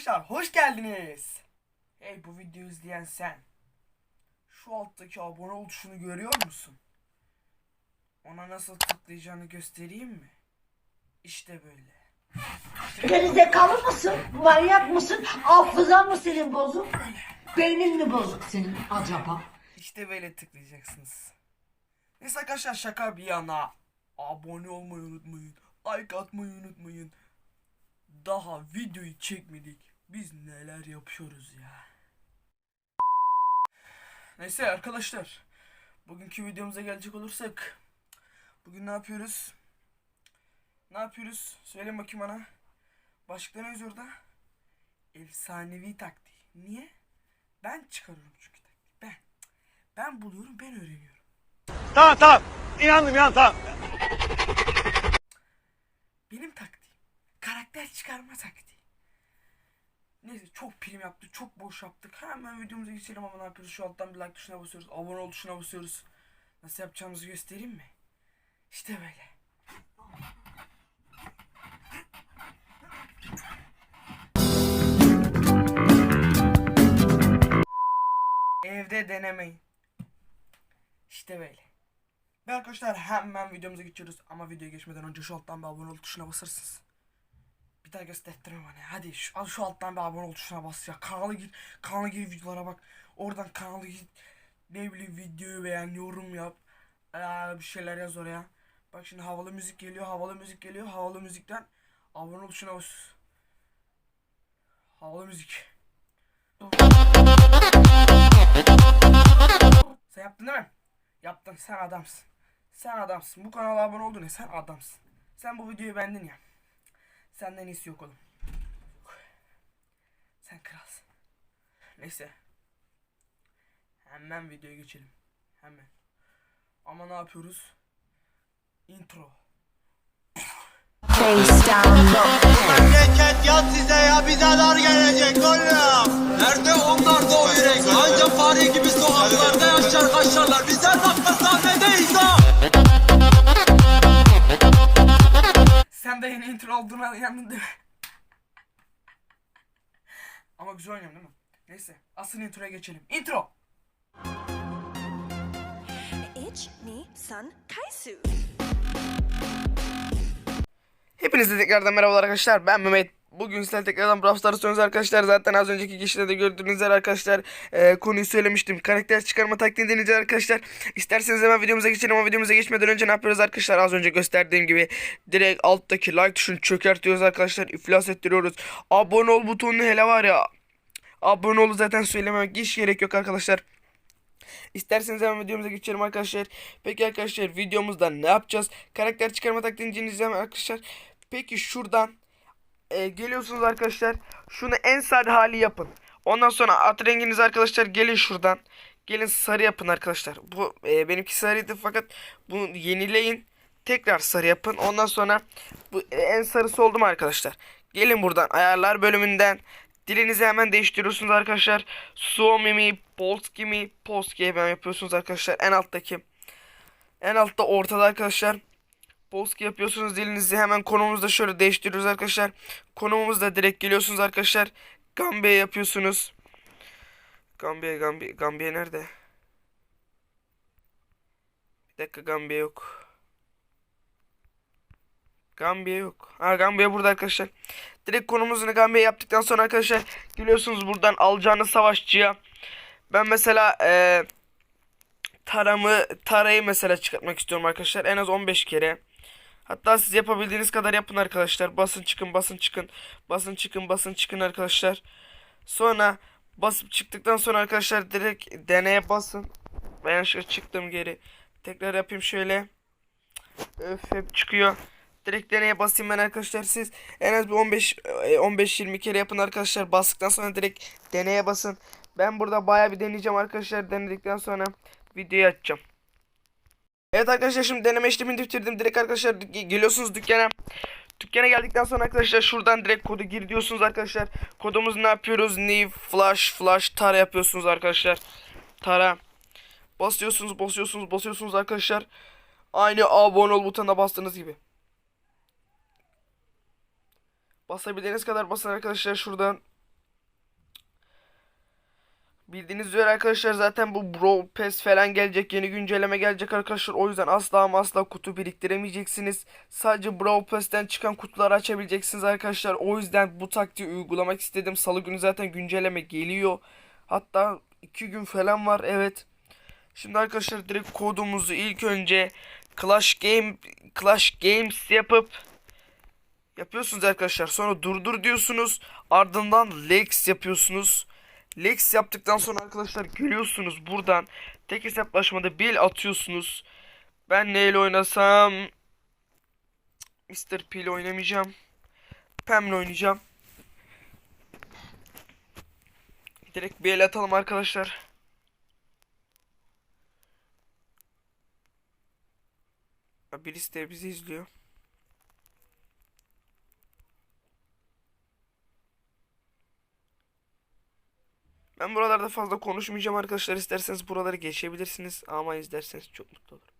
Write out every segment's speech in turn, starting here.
arkadaşlar hoş geldiniz. Hey bu videoyu izleyen sen. Şu alttaki abone ol tuşunu görüyor musun? Ona nasıl tıklayacağını göstereyim mi? İşte böyle. Gerizekalı mısın? Manyak mısın? Hafızan mı senin bozuk? Beynin mi bozuk senin acaba? İşte böyle tıklayacaksınız. Neyse arkadaşlar şaka bir yana. Abone olmayı unutmayın. Like atmayı unutmayın. Daha videoyu çekmedik. Biz neler yapıyoruz ya. Neyse arkadaşlar. Bugünkü videomuza gelecek olursak. Bugün ne yapıyoruz? Ne yapıyoruz? Söyle bakayım bana. Başlıkta ne yazıyor orada? Efsanevi taktiği. Niye? Ben çıkarıyorum çünkü taktiği. Ben. Ben buluyorum, ben öğreniyorum. Tamam tamam. İnandım ya tamam. Benim taktiğim. Karakter çıkarma taktiği. Neyse çok prim yaptık, çok boş yaptık. Hemen videomuza geçelim ama ne yapıyoruz? Şu alttan bir like tuşuna basıyoruz. Abone ol tuşuna basıyoruz. Nasıl yapacağımızı göstereyim mi? İşte böyle. Evde denemeyin. İşte böyle. Ve arkadaşlar hemen videomuza geçiyoruz. Ama videoya geçmeden önce şu alttan bir abone ol tuşuna basırsınız. Bir daha gösterttirme bana. Hadi şu, al şu alttan bir abone ol tuşuna bas ya. Kanala gir. Kanala gir videolara bak. Oradan kanala git. Ne bileyim videoyu beğen, yorum yap. Ee, bir şeyler yaz oraya. Bak şimdi havalı müzik geliyor. Havalı müzik geliyor. Havalı müzikten abone ol tuşuna bas. Havalı müzik. Sen yaptın değil mi? Yaptın. Sen adamsın. Sen adamsın. Bu kanala abone oldun ya. Sen adamsın. Sen bu videoyu beğendin ya. Senden iyisi yok oğlum. Sen kralsın. Neyse. Hemen videoya geçelim. Hemen. Ama ne yapıyoruz? Intro. face down low. Memleket ya size ya bize dar gelecek oğlum. Nerede onlar da o yürek? Anca fare gibi sokaklarda yaşar kaşarlar. Bizler inandın değil mi? Ama güzel oynuyorum değil mi? Neyse. Asıl introya geçelim. Intro. Ich ni san kaisu. Hepinize tekrardan merhabalar arkadaşlar. Ben Mehmet. Bugün sizlerle tekrardan Brawl Stars oynuyoruz arkadaşlar. Zaten az önceki kişide de gördüğünüz üzere arkadaşlar e, konuyu söylemiştim. Karakter çıkarma taktiğini deneyeceğiz arkadaşlar. İsterseniz hemen videomuza geçelim ama videomuza geçmeden önce ne yapıyoruz arkadaşlar? Az önce gösterdiğim gibi direkt alttaki like tuşunu çökertiyoruz arkadaşlar. İflas ettiriyoruz. Abone ol butonunu hele var ya. Abone ol zaten söylememek hiç gerek yok arkadaşlar. İsterseniz hemen videomuza geçelim arkadaşlar. Peki arkadaşlar videomuzda ne yapacağız? Karakter çıkarma taktiğini deneyeceğiz arkadaşlar. Peki şuradan e, geliyorsunuz arkadaşlar. Şunu en sade hali yapın. Ondan sonra at renginiz arkadaşlar gelin şuradan. Gelin sarı yapın arkadaşlar. Bu e, benimki sarıydı fakat bunu yenileyin. Tekrar sarı yapın. Ondan sonra bu e, en sarısı oldu mu arkadaşlar? Gelin buradan ayarlar bölümünden dilinizi hemen değiştiriyorsunuz arkadaşlar. Suomi mi, Polski mi, Polski hemen yapıyorsunuz arkadaşlar. En alttaki. En altta ortada arkadaşlar. Polski yapıyorsunuz dilinizi hemen konumumuzda şöyle değiştiriyoruz arkadaşlar. Konumumuzda direkt geliyorsunuz arkadaşlar. Gambiya yapıyorsunuz. Gambiya Gambiya Gambiya nerede? Bir dakika Gambiya yok. Gambiya yok. Ha Gambiya burada arkadaşlar. Direkt konumuzunu Gambiya yaptıktan sonra arkadaşlar geliyorsunuz buradan alacağınız savaşçıya. Ben mesela eee taramı tarayı mesela çıkartmak istiyorum arkadaşlar. En az 15 kere. Hatta siz yapabildiğiniz kadar yapın arkadaşlar. Basın çıkın basın çıkın. Basın çıkın basın çıkın arkadaşlar. Sonra basıp çıktıktan sonra arkadaşlar direkt deneye basın. Ben yanlışlıkla çıktım geri. Tekrar yapayım şöyle. Öf hep çıkıyor. Direkt deneye basayım ben arkadaşlar siz en az bir 15 15-20 kere yapın arkadaşlar. Bastıktan sonra direkt deneye basın. Ben burada baya bir deneyeceğim arkadaşlar. Denedikten sonra videoyu açacağım. Evet arkadaşlar şimdi deneme işlemini bitirdim. Direkt arkadaşlar ge- geliyorsunuz dükkana. Dükkana geldikten sonra arkadaşlar şuradan direkt kodu gir diyorsunuz arkadaşlar. Kodumuzu ne yapıyoruz? New flash flash tara yapıyorsunuz arkadaşlar. Tara. Basıyorsunuz basıyorsunuz basıyorsunuz arkadaşlar. Aynı abone ol butonuna bastığınız gibi. Basabildiğiniz kadar basın arkadaşlar şuradan. Bildiğiniz üzere arkadaşlar zaten bu Brawl Pass falan gelecek. Yeni güncelleme gelecek arkadaşlar. O yüzden asla ama asla kutu biriktiremeyeceksiniz. Sadece Brawl Pass'ten çıkan kutuları açabileceksiniz arkadaşlar. O yüzden bu taktiği uygulamak istedim. Salı günü zaten güncelleme geliyor. Hatta 2 gün falan var evet. Şimdi arkadaşlar direkt kodumuzu ilk önce Clash Game Clash Games yapıp yapıyorsunuz arkadaşlar. Sonra durdur diyorsunuz. Ardından Lex yapıyorsunuz. Lex yaptıktan sonra arkadaşlar geliyorsunuz buradan tek hesaplaşmada bir atıyorsunuz. Ben neyle oynasam Mr. P ile oynamayacağım. Pam'le oynayacağım. Direkt bir el atalım arkadaşlar. Birisi de bizi izliyor. Ben buralarda fazla konuşmayacağım arkadaşlar. İsterseniz buraları geçebilirsiniz. Ama izlerseniz çok mutlu olurum.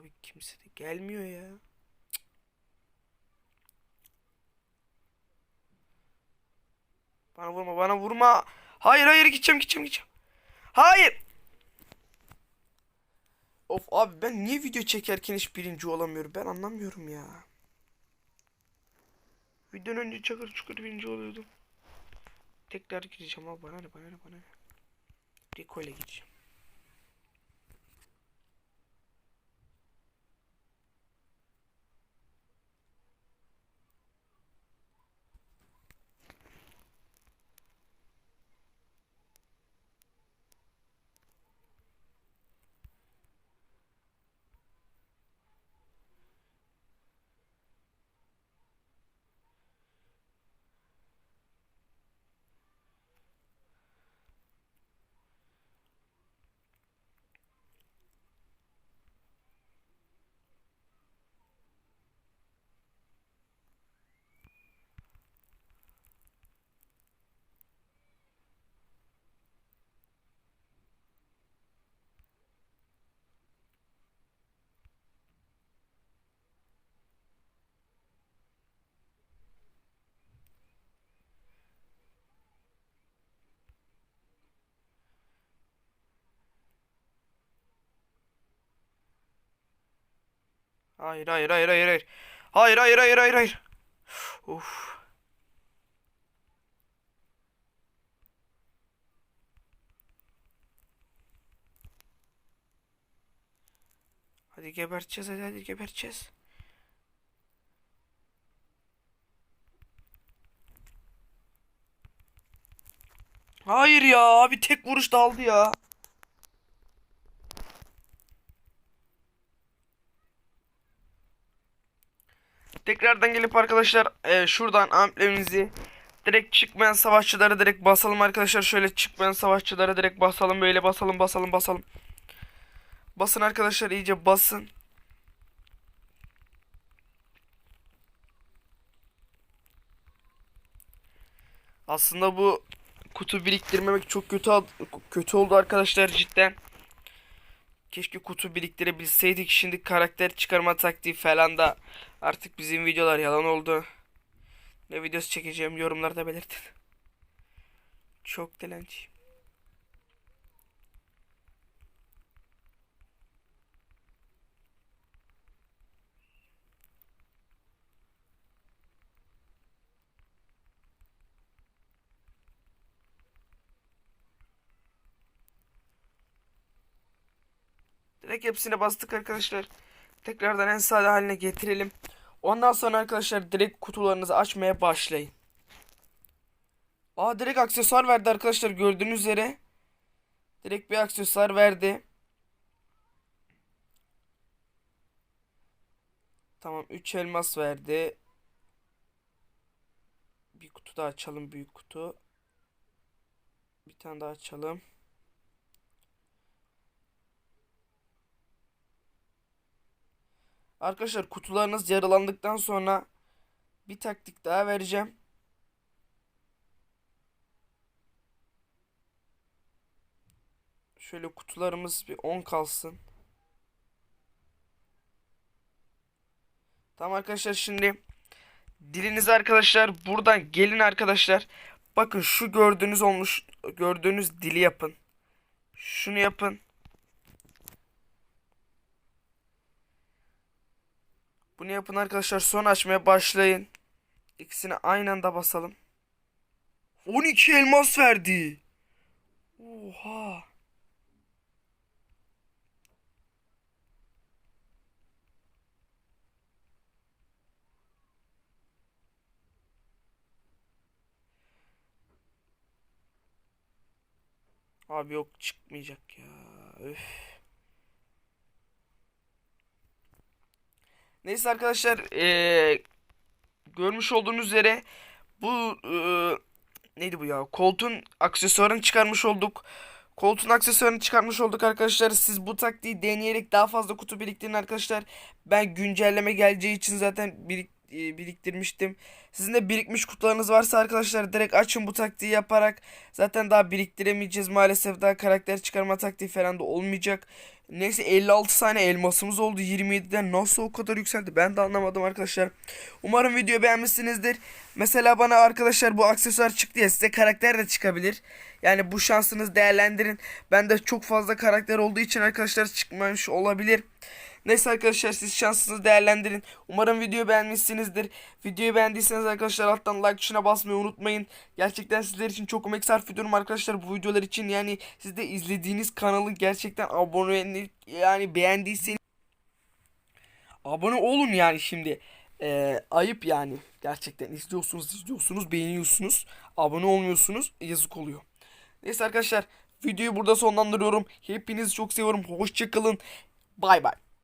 Abi kimse de gelmiyor ya. Bana vurma bana vurma. Hayır hayır gideceğim gideceğim gideceğim. Hayır. Of abi ben niye video çekerken hiç birinci olamıyorum ben anlamıyorum ya. Videonun önce çakır çukur birinci oluyordum. Tekrar gireceğim abi bana ne bana ne bana ne. Rico ile gideceğim. Hayır hayır hayır hayır hayır. Hayır hayır hayır hayır hayır. Of. Hadi geberteceğiz hadi hadi geberteceğiz. Hayır ya abi tek vuruş daldı ya. Tekrardan gelip arkadaşlar e, şuradan amblemimizi direkt çıkmayan savaşçılara direkt basalım arkadaşlar. Şöyle çıkmayan savaşçılara direkt basalım. Böyle basalım basalım basalım. Basın arkadaşlar iyice basın. Aslında bu kutu biriktirmemek çok kötü kötü oldu arkadaşlar cidden. Keşke kutu biriktirebilseydik. Şimdi karakter çıkarma taktiği falan da artık bizim videolar yalan oldu. Ne videosu çekeceğim yorumlarda belirtin. Çok dilenciyim. Direkt hepsine bastık arkadaşlar. Tekrardan en sade haline getirelim. Ondan sonra arkadaşlar direkt kutularınızı açmaya başlayın. Aa direkt aksesuar verdi arkadaşlar gördüğünüz üzere. Direkt bir aksesuar verdi. Tamam 3 elmas verdi. Bir kutu daha açalım büyük kutu. Bir tane daha açalım. Arkadaşlar kutularınız yaralandıktan sonra bir taktik daha vereceğim. Şöyle kutularımız bir 10 kalsın. Tamam arkadaşlar şimdi dilinizi arkadaşlar buradan gelin arkadaşlar. Bakın şu gördüğünüz olmuş gördüğünüz dili yapın. Şunu yapın. Bunu yapın arkadaşlar. Son açmaya başlayın. İkisini aynı anda basalım. 12 elmas verdi. Oha. Abi yok çıkmayacak ya. Üf. Neyse arkadaşlar eee, görmüş olduğunuz üzere bu eee, neydi bu ya koltuğun aksesuarını çıkarmış olduk. Koltuğun aksesuarını çıkarmış olduk arkadaşlar. Siz bu taktiği deneyerek daha fazla kutu biriktirin arkadaşlar. Ben güncelleme geleceği için zaten birik, biriktirmiştim. Sizin de birikmiş kutularınız varsa arkadaşlar direkt açın bu taktiği yaparak. Zaten daha biriktiremeyeceğiz maalesef. Daha karakter çıkarma taktiği falan da olmayacak. Neyse 56 tane elmasımız oldu 27'den nasıl o kadar yükseldi ben de anlamadım arkadaşlar. Umarım videoyu beğenmişsinizdir. Mesela bana arkadaşlar bu aksesuar çıktı ya size karakter de çıkabilir. Yani bu şansınızı değerlendirin. Bende çok fazla karakter olduğu için arkadaşlar çıkmamış olabilir. Neyse arkadaşlar siz şansınızı değerlendirin. Umarım videoyu beğenmişsinizdir. Videoyu beğendiyseniz arkadaşlar alttan like tuşuna basmayı unutmayın. Gerçekten sizler için çok emek sarf ediyorum arkadaşlar bu videolar için. Yani siz de izlediğiniz kanalı gerçekten abone yani beğendiyseniz abone olun yani şimdi. Ee, ayıp yani. Gerçekten izliyorsunuz izliyorsunuz beğeniyorsunuz. Abone olmuyorsunuz yazık oluyor. Neyse arkadaşlar videoyu burada sonlandırıyorum. Hepinizi çok seviyorum. Hoşçakalın. Bay bay.